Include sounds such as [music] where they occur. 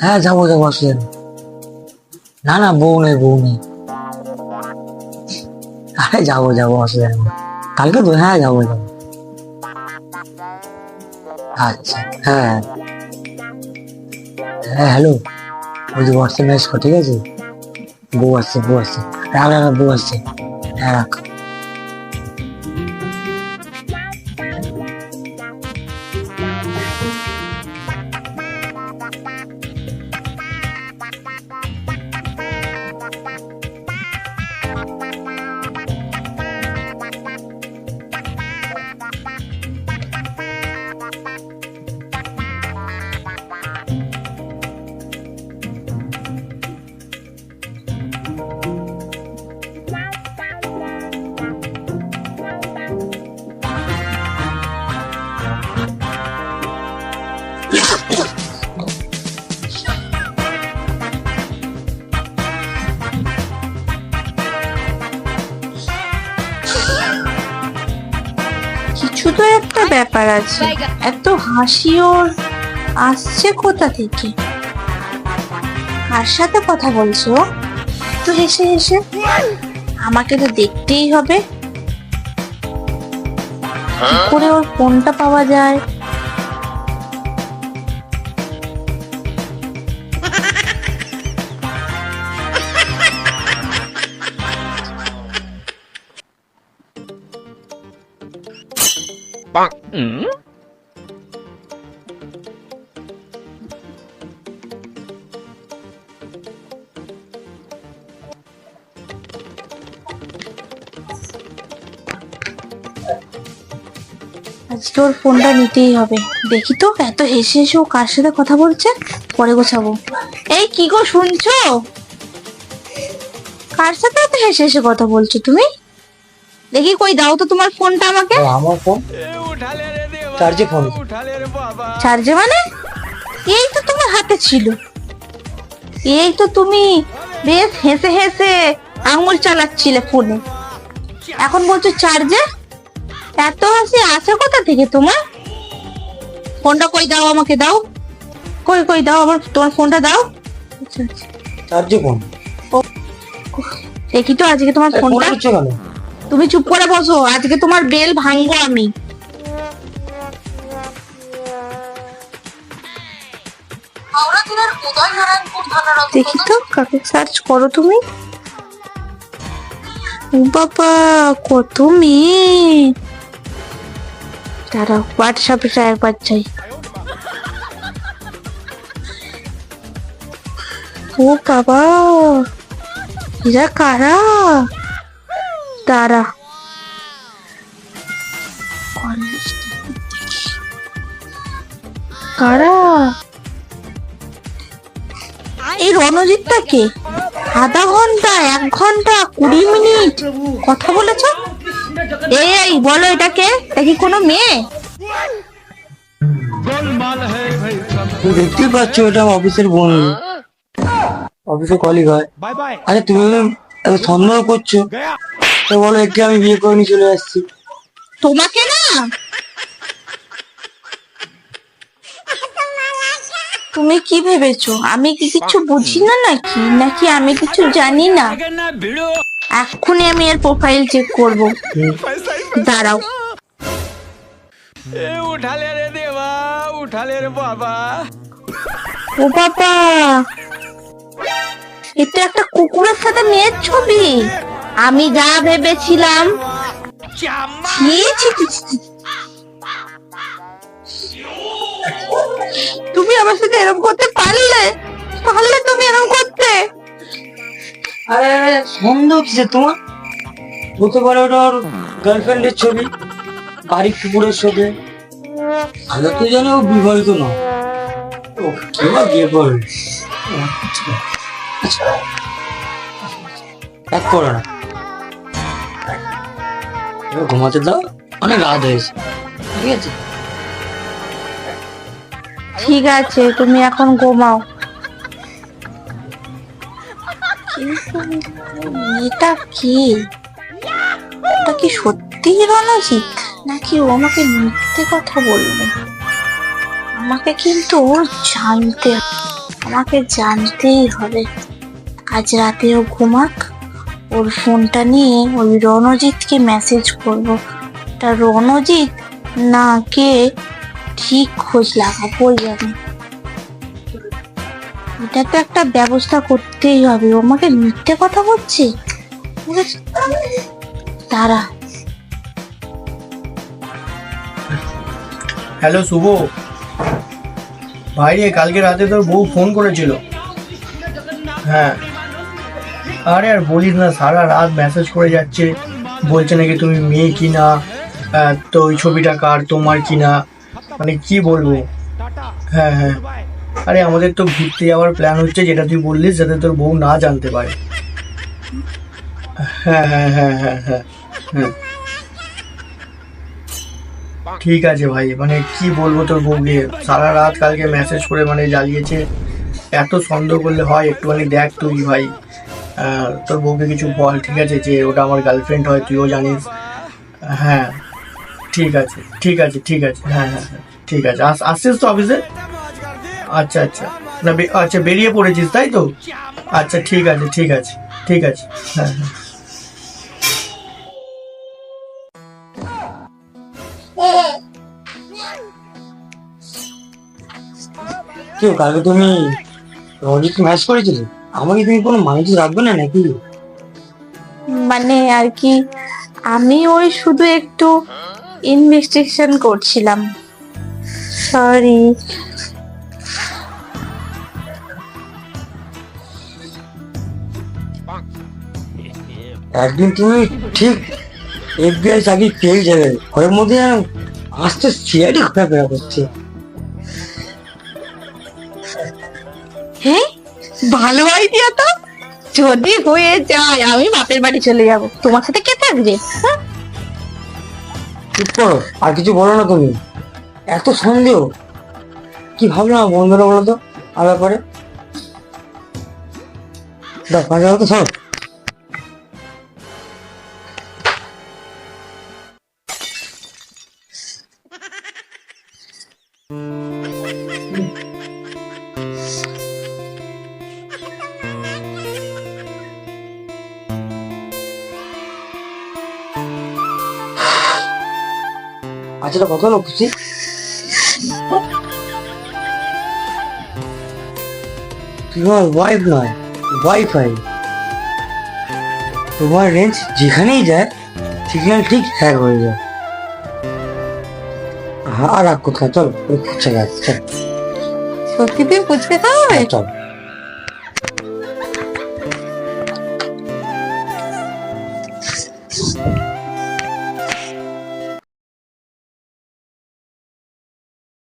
হ্যাঁ যাব যাব আসলেন। না না বউ নেই বউ নেই। আরে যাব যাব আসলেন। কালকে তো হ্যাঁ যাব যাব। আচ্ছা হ্যাঁ। হ্যাঁ হ্যালো। ওই যে হোয়াটসঅ্যাপ মেসেজ ঠিক আছে? বউ আসছে বউ আসছে। রাখ রাখ, বউ আসছে। হ্যাঁ রাখ। তো একটা ব্যাপার আছে। এত হাসি ওর আসছে কোথা থেকে? কার সাথে কথা বলছো? তো হেসে হেসে। আমাকে তো দেখতেই হবে। করে ওর ফোনটা পাওয়া যায়? আজকে ওর ফোনটা নিতেই হবে। দেখি তো এত হেসে হেসে ও কার সাথে কথা বলছে? পরে গোছাবো। এই কি গো শুনছো? কার সাথে এত হেসে হেসে কথা বলছো তুমি? দেখি কই দাও তো তোমার ফোনটা আমাকে। আমার ফোন? চার্জে ফোন চার্জে মানে? এই তো তোমার হাতে ছিল। এই তো তুমি বেশ হেসে হেসে আঙুল চালাচ্ছিলে ফোনে। এখন বলছো চার্জে এত হাসি আসে কোথা থেকে তোমার? ফোনটা কই দাও আমাকে দাও। কই কই দাও আমার তোমার ফোনটা দাও। আচ্ছা, আচ্ছা। চার্জে ফোন দেখি তো আজকে তোমার ফোনটা। তুমি চুপ করে বসো আজকে তোমার বেল ভাঙবো আমি। দেখি তো কাকে সার্চ করো তুমি? ও বাবা কত মেয়ে। দাঁড়াও হোয়াটসঅ্যাপে একবার চাই ও বাবা এরা কারা? তারা কারা? এই রণজিৎটা কে আধা ঘণ্টা এক ঘণ্টা কুড়ি মিনিট কথা বলেছ? এই বলো এটাকে এটা কি কোনো মেয়ে? দেখতে পাচ্ছ এটা অফিসের বোন। অফিসে কলিগ হয়। আরে তুমি এত সন্দেহ করছ। তো বলো একে আমি বিয়ে করে নিয়ে চলে আসছি। তোমাকে না তুমি কি ভেবেছো? আমি কি কিছু বুঝি না নাকি? নাকি আমি কিছু জানি না? এখনই আমি এর প্রোফাইল চেক করব। দাঁড়াও। উঠালে রে দেবা উঠালে রে বাবা। ও বাবা! এটা একটা কুকুরের সাথে মেয়ের ছবি। আমি যা ভেবেছিলাম। তুমি আমার সাথে এরকম করতে পারলে পারলে তুমি এরকম করতে। আরে আরে সন্দেহ কিসে তোমার? হতে পারে ওটা ওর ছবি, বাড়ির কুকুরের সাথে তো ও বিবাহিত এক না। ঘুমাতে দাও, অনেক রাত হয়েছে। ঠিক আছে? ঠিক আছে, তুমি এখন ঘুমাও। মেয়েটা কি? ওটা কি সত্যি রণজিৎ? নাকি ও আমাকে মিথ্যে কথা বলবে? আমাকে কিন্তু জানতে আমাকে জানতেই হবে। আজ রাতেও ঘুমাক, ওর ফোনটা নিয়ে ওই রণজিৎকে মেসেজ করব। তা রণজিৎ না কে ঠিক খোঁজ লাগাবোই আমি এটা তো একটা ব্যবস্থা করতেই হবে। ও আমাকে মিথ্যে কথা বলছে? দাঁড়া। হ্যালো, শুভ। ভাই রে কালকে রাতে তোর বউ ফোন করেছিল। হ্যাঁ। আরে, আর বলিস না, সারা রাত মেসেজ করে যাচ্ছে। বলছে নাকি তুমি মেয়ে কিনা তো ওই ছবিটা কার, তোমার কিনা। মানে কি বলব? হ্যাঁ হ্যাঁ। আরে, আমাদের তো ঘুরতে যাওয়ার প্ল্যান হচ্ছে যেটা তুই বললিস যাতে তোর বউ না জানতে পারে। হ্যাঁ হ্যাঁ হ্যাঁ হ্যাঁ হ্যাঁ হ্যাঁ। ঠিক আছে ভাই মানে কি বলব তোর বউকে? সারা রাত কালকে মেসেজ করে মানে জ্বালিয়েছে এত সন্দেহ করলে হয়, একটুখানি দেখ তুই ভাই। তোর বউকে কিছু বল, ঠিক আছে? যে ওটা আমার গার্লফ্রেন্ড হয়, তুইও জানিস। হ্যাঁ। ঠিক আছে ঠিক আছে ঠিক আছে হ্যাঁ হ্যাঁ হ্যাঁ ঠিক আছে। আসছিস তো অফিসে আচ্ছা আচ্ছা। না আচ্ছা বেরিয়ে পড়েছিস তাই তো? আচ্ছা ঠিক আছে ঠিক আছে ঠিক আছে হ্যাঁ হ্যাঁ। কেউ কালকে তুমি রঞ্জিত ম্যাচ করেছিলে? আমাকে তুমি কোনো মানুষ রাখবে না নাকি? মানে আর কি আমি ওই শুধু একটু ইনভেস্টিগেশন করছিলাম। সরি একদিন তুমি ঠিক এফবিআই চাকরি পেয়ে যাবে। ঘরের মধ্যে আস্তে সিআইডি ঘোরাফেরা করছে হ্যাঁ? ভালো আইডিয়া তো। যদি হয়ে যায় আমি বাপের বাড়ি চলে যাব। তোমার সাথে কে থাকবে? হ্যাঁ? চুপ করো, আর কিছু বলো না তুমি। এত সন্দেহ? কি ভাবলো না বন্ধুরা বলো তো আর ব্যাপারে? হাজার তো সব আচ্ছা [laughs] এটা কত হলো খুশি তোমার ওয়াইফ নয় ওয়াইফাই তোমার রেঞ্জ যেখানেই যায় সিগন্যাল ঠিক হ্যাক হয়ে যায়। হ্যাঁ আর রাগ কোথায় চল আচ্ছা আচ্ছা সত্যি তুমি বুঝতে পারবে চল।